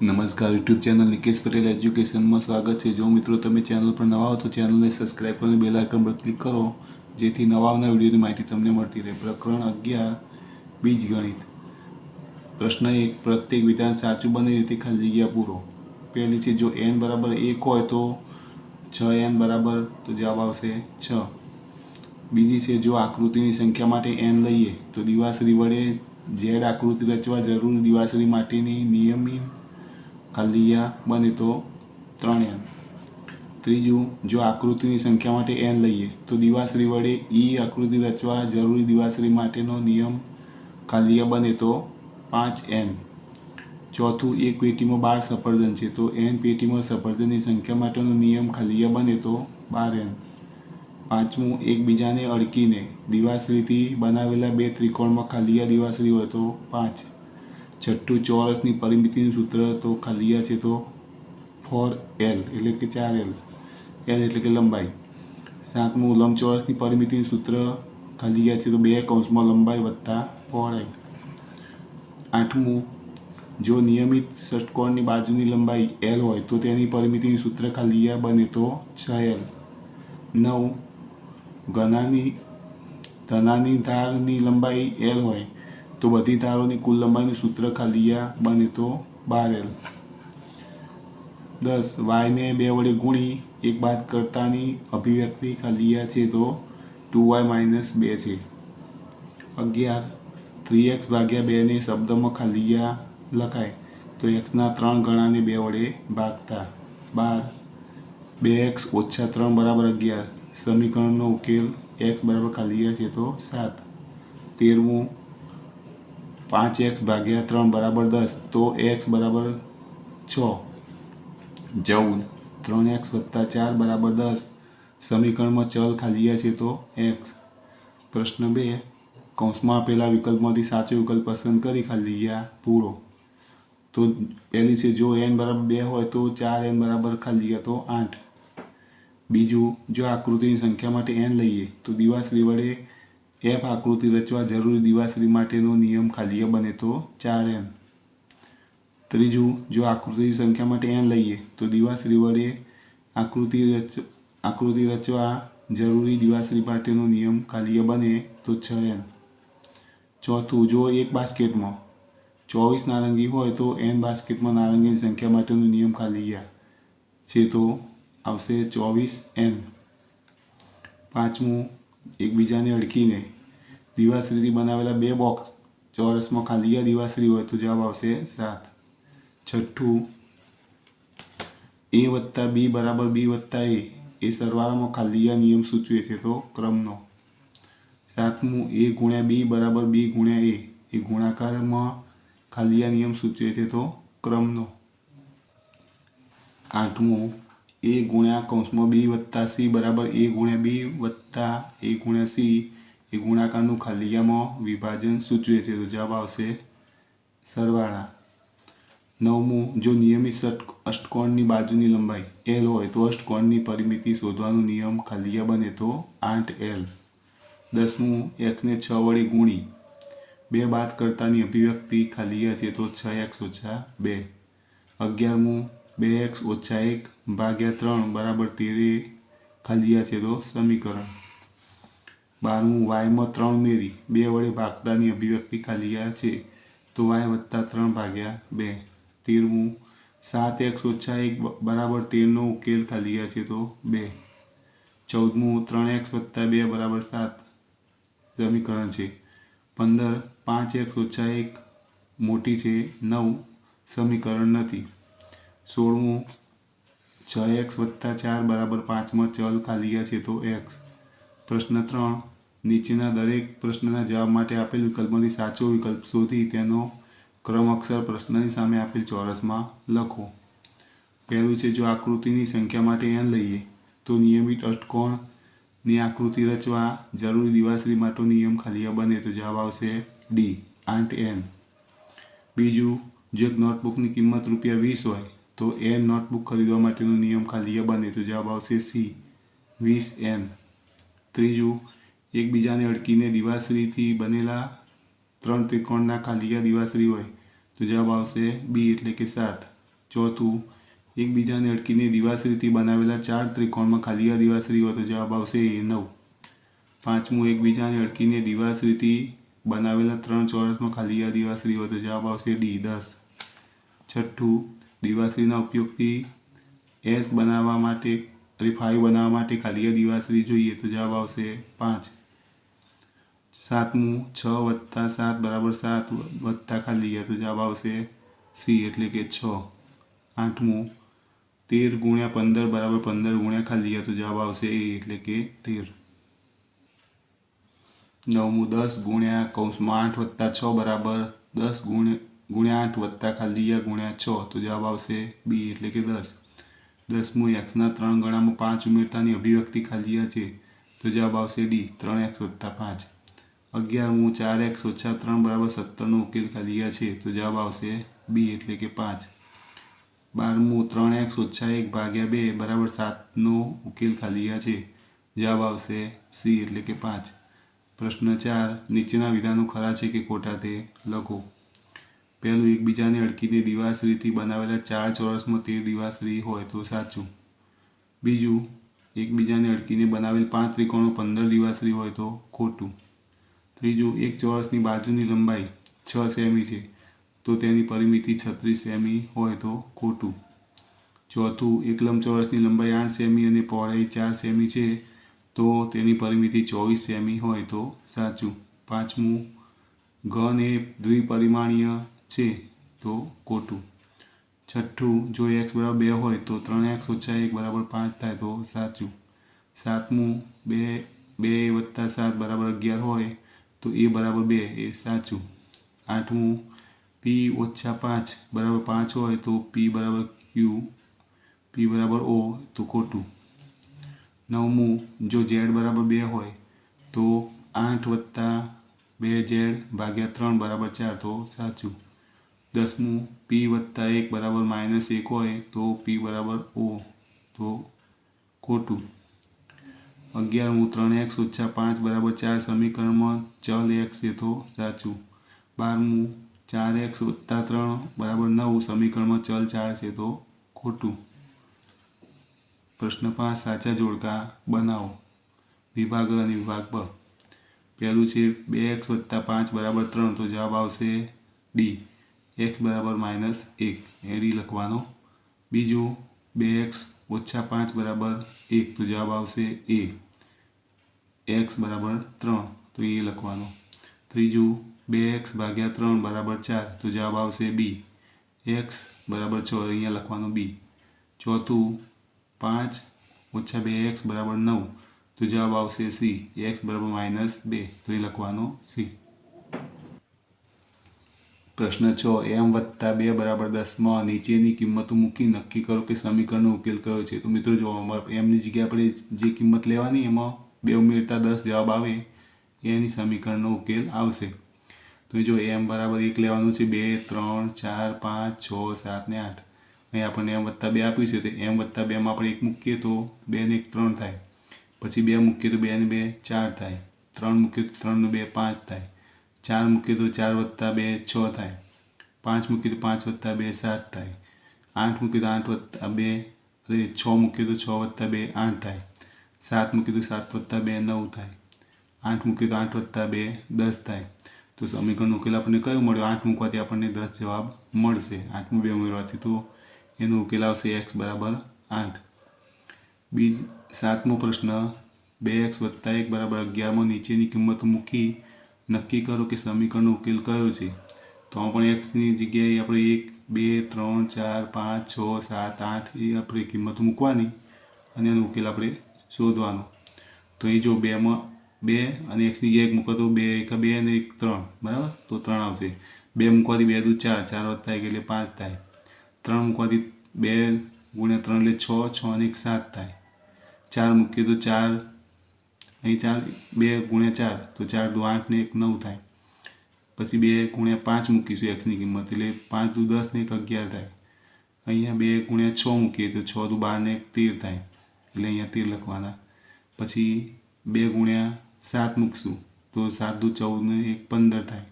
નમસ્કાર YouTube channel Nikesh Patel એજ્યુકેશનમાં સ્વાગત છે. જો મિત્રો તમે ચેનલ પર નવા હો તો ચેનલને સબસ્ક્રાઈબ કરીને બેલ આઇકન પર ક્લિક કરો, જેથી નવા આવનાર વિડીયોની માહિતી તમને મળતી રહે. પ્રકરણ અગિયાર, બીજગણિત. પ્રશ્ન એક, પ્રત્યેક વિધાન સાચું બને રીતે ખાલી જગ્યા પૂરો. પહેલી છે, જો એન બરાબર એક હોય તો છ એન બરાબર, તો જવાબ આવશે છ. બીજી છે, જો આકૃતિની સંખ્યા માટે એન લઈએ, તો દિવાસરી વડે ઝેડ આકૃતિ રચવા જરૂરી દિવાસરી માટેની નિયમિત ખાલીયા બને તો ત્રણ એન ત્રીજું, જો આકૃતિની સંખ્યા માટે એન લઈએ, તો દિવાશ્રી વડે ઈ આકૃતિ રચવા જરૂરી દિવાશ્રી માટેનો નિયમ ખાલીયા બને તો પાંચ એન ચોથું એક પેટીમાં બાર સફરજન છે, તો એન પેટીમાં સફરજનની સંખ્યા માટેનો નિયમ ખાલીયા બને તો બાર એન પાંચમું, એકબીજાને અડકીને દિવાશ્રીથી બનાવેલા બે ત્રિકોણમાં ખાલીયા દિવાશ્રી હોય તો પાંચ. છઠ્ઠું ચોરસની પરિમિતિનું સૂત્ર તો ખાલીયા છે તો ફોર એલ એટલે કે ચાર એલ એલ એટલે કે લંબાઈ. સાતમું લંબચોરસની પરિમિતિનું સૂત્ર ખાલીયા છે તો બે કૌંસમાં લંબાઈ વત્તા પહોળાઈ આઠમું, જો નિયમિત ષટકોણની બાજુની લંબાઈ એલ હોય તો તેની પરિમિતિનું સૂત્ર ખાલીયા બને તો છ એલ નવ, ઘનાની, ધનાની ધારની લંબાઈ એલ હોય તો બધી તારોની કુલ લંબાઈનું સૂત્ર ખાલીયા બને તો બાર એલ દસ વાયને બે વડે ગુણી એક બાદ કરતાની અભિવ્યક્તિ ખાલીયા છે તો ટુ વાય માઇનસ બે છે અગિયાર થ્રી એક્સ ભાગ્યા બેને શબ્દમાં ખાલીયા લખાય તો એક્સના ત્રણ ગણાને બે વડે ભાગતા બાર બે એક્સ ઓછા ત્રણ બરાબર અગિયાર સમીકરણનો ઉકેલ એક્સ બરાબર ખાલીયા છે તો સાત તેરમું પાંચ એક્સ ભાગ્યા ત્રણ બરાબર દસ તો એક્સ બરાબર છ. ચૌદ. ત્રણ એક્સ વત્તા ચાર બરાબર દસ. સમીકરણમાં ચલ ખાલીયા છે તો એક્સ. પ્રશ્ન બે કૌંસમાં આપેલા વિકલ્પમાંથી સાચો વિકલ્પ પસંદ કરી ખાલી ગયા પૂરો. તો પહેલી છે જો એન બરાબર બે હોય તો ચાર એન બરાબર ખાલીયા તો આઠ. બીજું જો આકૃતિની સંખ્યા માટે એન લઈએ તો દિવાસળી વડે એફ આકૃતિ રચવા જરૂરી દિવાસળી માટેનો નિયમ ખાલીય બને તો ચાર એમ. ત્રીજું, જો આકૃતિની સંખ્યા માટે એન લઈએ, તો દિવાસળી વડે આકૃતિ રચ, આકૃતિ રચવા જરૂરી દિવાસળી માટેનો નિયમ ખાલીય બને તો છ એન ચોથું, જો એક બાસ્કેટમાં ચોવીસ નારંગી હોય તો એન બાસ્કેટમાં નારંગીની સંખ્યા માટેનો નિયમ ખાલીયા. છે તો આવશે ચોવીસ એન પાંચમું એકબીજાને અડકીને દિવાશ્રીથી બનાવેલા બે બોક્સ ચોરસમાં ખાલીયા દિવાશ્રી હોય તો જવાબ આવશે સાત. છઠ્ઠું, એ વત્તા બી બરાબર બી વત્તા એ એ સરવાળામાં ખાલી આ નિયમ સૂચવે છે તો ક્રમનો. સાતમું, એ ગુણ્યા બી બરાબર બી ગુણ્યા એ એ ગુણાકારમાં ખાલી આ નિયમ સૂચવે છે તો ક્રમનો. આઠમું એ ગુણ્યા કૌંસમાં બી વત્તા સી બરાબર એ ગુણ્યા બી વત્તા એ ગુણ્યા સી. એ ગુણાકારનું ખાલીયામાં વિભાજન સૂચવે છે. તો જવાબ આવશે સરવાળા. નવમું, જો નિયમિત ષટ અષ્ટકોણની બાજુની લંબાઈ એલ હોય તો અષ્ટકોણની પરિમિતિ શોધવાનો નિયમ ખાલીયા બને તો આઠ એલ દસમું એક્સને છ વડે ગુણી. બે બાદ કરતાની અભિવ્યક્તિ ખાલીયા છે તો છ એક્સ ઓછા બે. અગિયારમું બે એક્સ ઓછા એક ભાગ્યા ત્રણ બરાબર તેરે ખાલીયા છે તો સમીકરણ. બારમું વાયમાં ત્રણ ઉમેરી બે વડે ભાગતાની અભિવ્યક્તિ ખાલીયા છે તો વાય વત્તા ત્રણ ભાગ્યા બે. તેરમું સાત એક્સ ઓછા એક બરાબર તેરનો ઉકેલ ખાલીયા છે તો બે. ચૌદમું ત્રણ એક્સ વત્તા બે બરાબર સાત. સમીકરણ છે. પંદર પાંચ એક્સ ઓછા એક મોટી છે નવ. સમીકરણ નથી. સોળમું, છ એક્સ વત્તા ચાર બરાબર પાંચમાં ચલ ખાલીયા છે તો એક્સ. પ્રશ્ન ત્રણ, નીચેના દરેક પ્રશ્નના જવાબ માટે આપેલ વિકલ્પમાંથી સાચો વિકલ્પ શોધી તેનો ક્રમ અક્ષર પ્રશ્નની સામે આપેલ ચોરસમાં લખો. પહેલું છે જો આકૃતિની સંખ્યા માટે એન લઈએ, તો નિયમિત અષ્ટકોણની આકૃતિ રચવા જરૂરી દિવાસરી માટે નિયમ ખાલીયા બને તો જવાબ આવશે ડી, આઠ એન બીજું, જો નોટબુકની કિંમત રૂપિયા વીસ હોય તો એન નોટબુક ખરીદવા માટેનો નિયમ ખાલી એ બને. તો જવાબ આવશે સી વીસ એન ત્રીજું, એકબીજાને અડકીને દિવાસરીથી બનેલા ત્રણ ત્રિકોણના ખાલીયા દિવાસરી હોય. તો જવાબ આવશે બી એટલે કે સાત. ચોથું, એકબીજાને અડકીને દિવાસરીથી બનાવેલા ચાર ત્રિકોણમાં ખાલી આ દિવાસળી હોય તો જવાબ આવશે એ નવ. પાંચમું, એકબીજાને અડકીને દિવાસરીથી બનાવેલા ત્રણ ચોરસમાં ખાલી આ દિવાસળી હોય તો જવાબ આવશે ડી દસ. છઠ્ઠું દિવાસળીના ઉપયોગથી એસ બનાવવા માટે અને ફાઈવ બનાવવા માટે ખાલી આ દિવાસળી જોઈએ તો જવાબ આવશે પાંચ સાતમું છ વત્તા સાત બરાબર સાત વત્તા ખાલી ગયા તો જવાબ આવશે સી એટલે કે છ આઠમું તેર ગુણ્યા પંદર બરાબર પંદર ગુણ્યા ખાલી ગયા તો જવાબ આવશે એ એટલે કે તેર નવમું દસ ગુણ્યા કૌંસમાં આઠ વત્તા છ બરાબર દસ ગુણ્યા ગુણ્યા આઠ વત્તા ખાલી ગુણ્યા છ, તો જવાબ આવશે બી, એટલે કે દસ. દસમું એક્સના ત્રણ ગણામાં પાંચ ઉમેરતાની અભિવ્યક્તિ ખાલી છે, તો જવાબ આવશે ડી, ત્રણ એક્સ વત્તા પાંચ. અગિયારમું ચાર એક્સ ઓછા ત્રણ બરાબર સત્તરનો ઉકેલ ખાલી છે, તો જવાબ આવશે બી, એટલે કે પાંચ. બારમું ત્રણ એક્સ ઓછા એક ભાગ્યા બે બરાબર સાતનો ઉકેલ ખાલી છે, જવાબ આવશે સી, એટલે કે પાંચ. પ્રશ્ન ચાર, નીચેના વિધાનો ખરા છે કે ખોટા તે લખો. પહેલું એકબીજાને અડકીને દિવાશ્રીથી બનાવેલા ચાર ચોરસમાં તેર દિવાશ્રી હોય તો સાચું. બીજું, એકબીજાને અડકીને બનાવેલ પાંચ ત્રિકોણો પંદર દિવાશ્રી હોય તો ખોટું. ત્રીજું, એક ચોરસની બાજુની લંબાઈ છ સેમી છે તો તેની પરિમિતિ છત્રીસ સેમી હોય તો ખોટું. ચોથું એક લંબચોરસની લંબાઈ આઠ સેમી અને પહોળાઈ ચાર સેમી છે તો તેની પરિમિતિ ચોવીસ સેમી હોય તો સાચું. પાંચમું, ઘન એ દ્વિપરિમાણીય છે, તો ખોટું. છઠ્ઠું, જો એક્સ બરાબર બે હોય તો ત્રણ એક્સ ઓછા એક બરાબર પાંચ થાય તો સાચું. સાતમું, બે બે વત્તા સાત બરાબર અગિયાર હોય તો એ બરાબર બે, એ સાચું. આઠમું પી ઓછા પાંચ બરાબર પાંચ હોય તો પી બરાબર ક્યુ પી બરાબર ઓ તો ખોટું. નવમું, જો ઝેડ બરાબર બે હોય તો આઠ વત્તા બે ઝેડ ભાગ્યા ત્રણ બરાબર ચાર તો સાચું. દસમું પી વત્તા એક બરાબર માઇનસ એક હોય તો પી બરાબર ઓ, તો ખોટું અગિયારમું, ત્રણ એક્સ ઓછા પાંચ બરાબર ચાર સમીકરણમાં ચલ એક્સ છે તો સાચું. બારમું, ચાર એક્સ વત્તા ત્રણ બરાબર નવ સમીકરણમાં ચલ ચાર છે તો ખોટું. પ્રશ્ન પાંચ, સાચા જોડકા બનાવો. વિભાગ અને વિભાગ બ. પહેલું છે બે એક્સ વત્તા પાંચ બરાબર ત્રણ તો જવાબ આવશે ડી એક્સ બરાબર માઇનસ એક એ ડી લખવાનો બીજું બે એક્સ ઓછા પાંચ બરાબર એક તો જવાબ આવશે એ એક્સ બરાબર ત્રણ તો એ લખવાનો ત્રીજું બે એક્સ ભાગ્યા ત્રણ બરાબર ચાર તો જવાબ આવશે બી એક્સ બરાબર છ અહીંયા લખવાનું બી ચોથું પાંચ ઓછા બે એક્સ બરાબર નવ તો જવાબ આવશે સી એક્સ બરાબર માઇનસ બે તો એ લખવાનો સી પ્રશ્ન છ. એમ વત્તા બે બરાબર દસમાં નીચેની કિંમતો મૂકી નક્કી કરો કે સમીકરણનો ઉકેલ કયો છે. તો મિત્રો જો એમની જગ્યાએ આપણે જે કિંમત લેવાની, એમાં બે ઉમેરતા દસ જવાબ આવે. એની સમીકરણનો ઉકેલ આવશે. તો જો એમ બરાબર એક લેવાનું છે, બે, ત્રણ, ચાર, પાંચ, છ, સાત ને આઠ. અહીં આપણને એમ વત્તા બે આપ્યું છે, તો એમ વત્તા બેમાં આપણે એક મૂકીએ તો બે ને એક ત્રણ થાય. પછી બે મૂકીએ તો બે ને બે ચાર થાય. ત્રણ મૂકીએ તો ત્રણનું બે પાંચ થાય. ચાર મૂકીએ તો ચાર વત્તા બે, છ થાય. પાંચ મૂકીએ તો પાંચ વત્તા બે, સાત થાય. આઠ મૂકીએ તો આઠ વત્તા બે અરે છ મૂકીએ તો છ વત્તા બે, આઠ થાય. સાત મૂકીએ તો સાત વત્તા બે, નવ થાય. આઠ મૂકીએ તો આઠ વત્તા બે, દસ થાય. તો સમીકરણનો ઉકેલ આપણને કયો મળ્યો? આઠ મૂકવાથી આપણને દસ જવાબ મળશે. આઠમું બે ઉમેરવાથી તો એનો ઉકેલ આવશે એક્સ બરાબર આઠ. બીજ સાતમો પ્રશ્ન, બે એક્સ વત્તા એક બરાબર અગિયારમાં નીચેની કિંમતો મૂકી નક્કી કરો કે સમીકરણનો ઉકેલ કયો છે? તો પણ એક્સની જગ્યાએ આપણે એક, બે, ત્રણ, ચાર, પાંચ, છ, સાત, આઠ એ આપણે કિંમત મૂકવાની અને એનો ઉકેલ આપણે શોધવાનો. તો એ જો બેમાં બે અને એક્સની જગ્યાએ એક મૂકો તો બે, એક, બે અને એક, ત્રણ. બરાબર? તો ત્રણ આવશે. બે મૂકવાથી બે દુ ચાર. ચાર વધતા એક એટલે પાંચ થાય. ત્રણ મૂકવાથી બે ગુણ્યા ત્રણ એટલે છ. છ અને એક સાત થાય. ચાર મૂકીએ તો ચાર અહીં ચાર, બે ગુણ્યા ચાર, તો ચાર દુ આઠ ને એક નવ થાય. પછી બે ગુણ્યા પાંચ મૂકીશું એક્સની કિંમત, એટલે પાંચ દુ દસ ને એક અગિયાર થાય. અહીંયા બે ગુણ્યા છ મૂકીએ તો છ દુ બાર ને એક તેર થાય. એટલે અહીંયા તેર લખવાના. પછી બે ગુણ્યા સાત મૂકશું, તો સાત દુ ચૌદ ને એક પંદર થાય.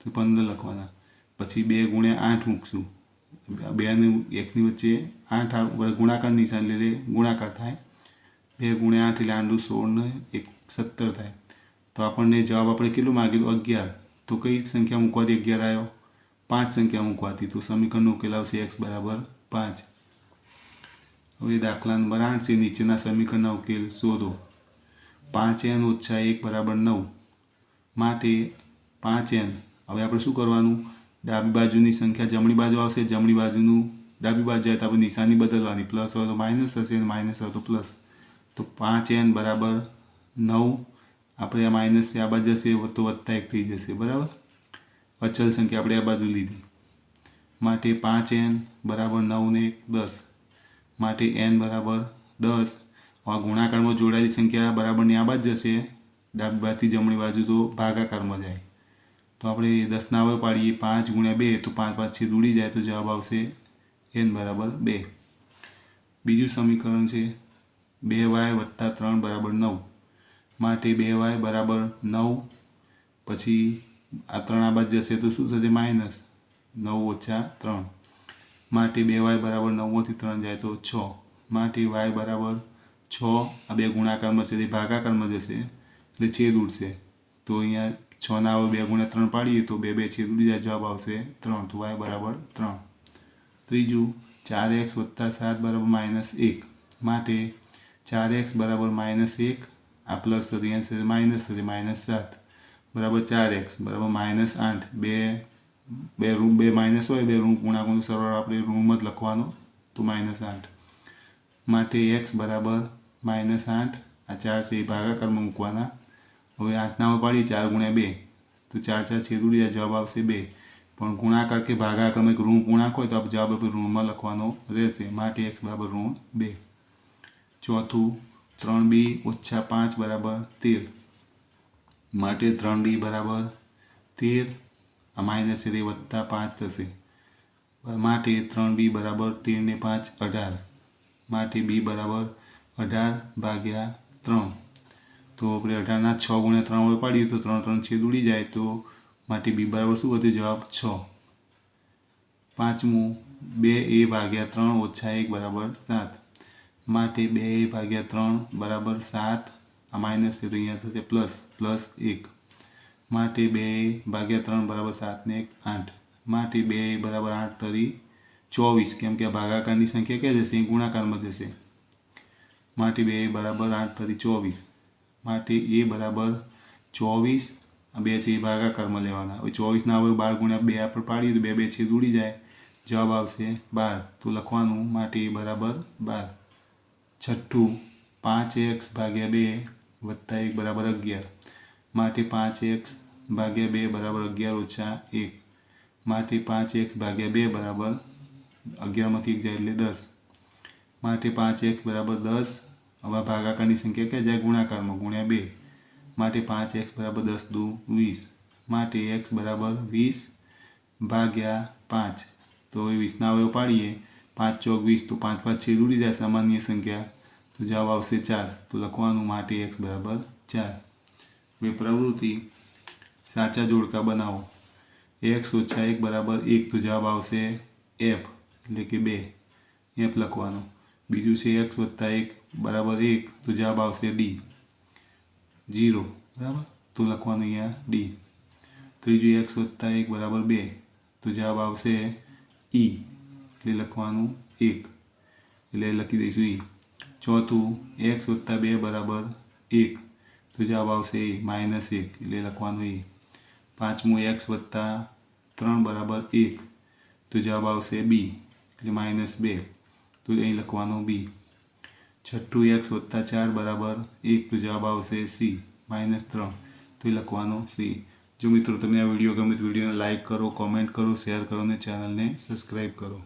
તો પંદર લખવાના. પછી બે ગુણ્યા આઠ મૂકશું. બે અને એક્સની વચ્ચે આઠ ગુણાકાર નિશાન એટલે ગુણાકાર થાય. બે ગુણ્યા આઠ એટલે આંડું સોળ ને એક સત્તર થાય. તો આપણને જવાબ આપણે કેટલું માગેલું? અગિયાર. તો કઈ સંખ્યા મૂકવાથી અગિયાર આવ્યો? પાંચ સંખ્યા મૂકવાથી. તો સમીકરણનો ઉકેલ આવશે એક્સ બરાબર પાંચ. હવે દાખલા નંબર આઠ છે. નીચેના સમીકરણના ઉકેલ શોધો. પાંચ એન ઓછા એક બરાબર નવ. માટે પાંચ એન હવે આપણે શું કરવાનું? ડાબી બાજુની સંખ્યા જમણી બાજુ આવશે. જમણી બાજુનું ડાબી બાજુ જાય તો આપણે નિશાની બદલવાની. પ્લસ હોય તો માઇનસ હશે અને માઇનસ હોય તો પ્લસ. તો પાંચ એન બરાબર નવ, આપણે આ માઇનસ આ બાજુ જશે તો વત્તા એક થઈ જશે, બરાબર? અચલ સંખ્યા આપણે આ બાજુ લીધી. માટે પાંચ એન બરાબર નવ ને એક, દસ. માટે એન બરાબર દસ. આ ગુણાકારમાં જોડાયેલી સંખ્યા બરાબરની આ બાજુ જશે ડાબી જમણી બાજુ તો ભાગાકારમાં જાય. તો આપણે દસના હવે પાડીએ પાંચ ગુણ્યા બે, તો પાંચ છેદ ઉડી જાય, તો જવાબ આવશે એન બરાબર બે. બીજું સમીકરણ છે, બે વાય વત્તા ત્રણ બરાબર નવ. માટે બે વાય બરાબર નવ. પછી આ ત્રણ આ બાજુ જશે તો શું થશે? માઇનસ નવ ઓછા ત્રણ. માટે બે વાય બરાબર નવમાંથી ત્રણ જાય તો છ. માટે વાય બરાબર છ, આ બે ગુણાકારમાં છે, તે ભાગાકારમાં જશે, એટલે છેદ ઉડશે. તો અહીંયા છ ના આવે, બે ગુણ્યા ત્રણ પાડીએ તો બે બે છેદ ઉડી જાય, જવાબ આવશે ત્રણ. તો વાય બરાબર ત્રણ. ત્રીજું, ચાર એક્સ વત્તા સાત બરાબર માઇનસ એક. માટે ચાર એક્સ બરાબર માઇનસ એક આ પ્લસ થતી થશે માઇનસ થતી માઇનસ સાત. બરાબર ચાર એક્સ બરાબર માઇનસ આઠ. બે બે રૂમ બે માઇનસ હોય, બે રૂમ ગુણાગુણ સરળ આપણે રૂમ જ લખવાનો, તો માઇનસ આઠ. માટે એક્સ બરાબર માઇનસ આઠ. આ ચાર છે એ ભાગાકારમાં મૂકવાના. હવે આઠનામાં પાડી, ચાર ગુણ્યા બે. તો ચાર ચાર છેદ ઉડી જવાબ આવશે બે. પણ ગુણાકાર કે ભાગાકારમાં એક ઋણ પૂર્ણાંક હોય, તો આપણે જવાબ આપણે ઋણમાં લખવાનો રહેશે. માટે એક્સ બરાબર ઋણ બે. ચોથું ત્રણ બી ઓછા પાંચ બરાબર તેર. માટે ત્રણ બી બરાબર તેર, આ માઇનસ એટલે વત્તા પાંચ થશે. માટે ત્રણ બી બરાબર તેર ને પાંચ અઢાર. માટે બી બરાબર અઢાર ભાગ્યા ત્રણ. તો આપણે અઢારના છ ગુણ્યા ત્રણ વડે પાડીએ તો ત્રણ ત્રણ છેદ ઉડી જાય તો માટે બી બરાબર શું વધ્યું જવાબ છ. પાંચમું બે એ ભાગ્યા ત્રણ ઓછા એક બરાબર સાત. માટે બે ભાગ્યા ત્રણ બરાબર સાત. આ માઇનસ છે અહીંયા થશે પ્લસ પ્લસ એક. માટે બે ભાગ્યા ત્રણ બરાબર સાતને એક, આઠ. માટે બે બરાબર આઠ તરી ચોવીસ. કેમ કે ભાગાકારની સંખ્યા ક્યાં જશે? એ ગુણાકારમાં જશે. માટે બે બરાબર આઠ તરી ચોવીસ. માટે એ બરાબર ચોવીસ. આ બે છે એ ભાગાકારમાં લેવાના. હવે ચોવીસના હવે બાર ગુણ્યા બે આપણે પાડીએ તો બે બે છે ઉડી જાય. જવાબ આવશે બાર. તો લખવાનું માટે એ બરાબર બાર. છઠ્ઠું પાંચ એક્સ ભાગ્યા બે વત્તા એક બરાબર અગિયાર. માટે પાંચ એક્સ ભાગ્યા બે બરાબર અગિયાર ઓછા એક. માટે પાંચ એક્સ ભાગ્યા બે બરાબર અગિયારમાંથી એક જાય એટલે દસ. માટે પાંચ એક્સ બરાબર દસ. હવે ભાગાકારની સંખ્યા ક્યાં જાય? ગુણાકારમાં, ગુણ્યા બે. માટે પાંચ એક્સ બરાબર દસ દુ વીસ. માટે એક્સ બરાબર વીસ ભાગ્યા પાંચ. તો એ વીસના અવયવ પાડીએ. પાંચ ચોક વીસ તો પાંચ પાંચ છે ઉડી જાય સામાન્ય સંખ્યા. તો જવાબ આવશે ચાર. તો લખવાનું માટે એક્સ બરાબર ચાર. હવે પ્રવૃત્તિ સાચા જોડકા બનાવો. એક્સ ઓછા એક બરાબર એક તો જવાબ આવશે એફ એટલે કે બે. એફ લખવાનો. બીજું છે એક્સ વત્તા એક બરાબર એક તો જવાબ આવશે ડી જીરો બરાબર? તો લખવાનું અહીંયા ડી ત્રીજું એક્સ વત્તા એક બરાબર બે. તો જવાબ આવશે ઈ એટલે લખવાનું એક એટલે લખી દઈશું ઈ ચોથું એક્સ વત્તા બે બરાબર એક તો જવાબ આવશે એ માઇનસ એક એટલે લખવાનું એ પાંચમું એક્સ વત્તા ત્રણ બરાબર એક તો જવાબ આવશે બી એટલે માઇનસ બે તો અહીં લખવાનું બી છઠ્ઠું એક્સ વત્તા ચાર બરાબર એક તો જવાબ આવશે સી માઇનસ ત્રણ તો એ લખવાનું સી જો મિત્રો તમને આ વીડિયો ગમે તો વિડીયોને લાઇક કરો, કોમેન્ટ કરો, શેર કરો અને ચેનલને સબસ્ક્રાઈબ કરો.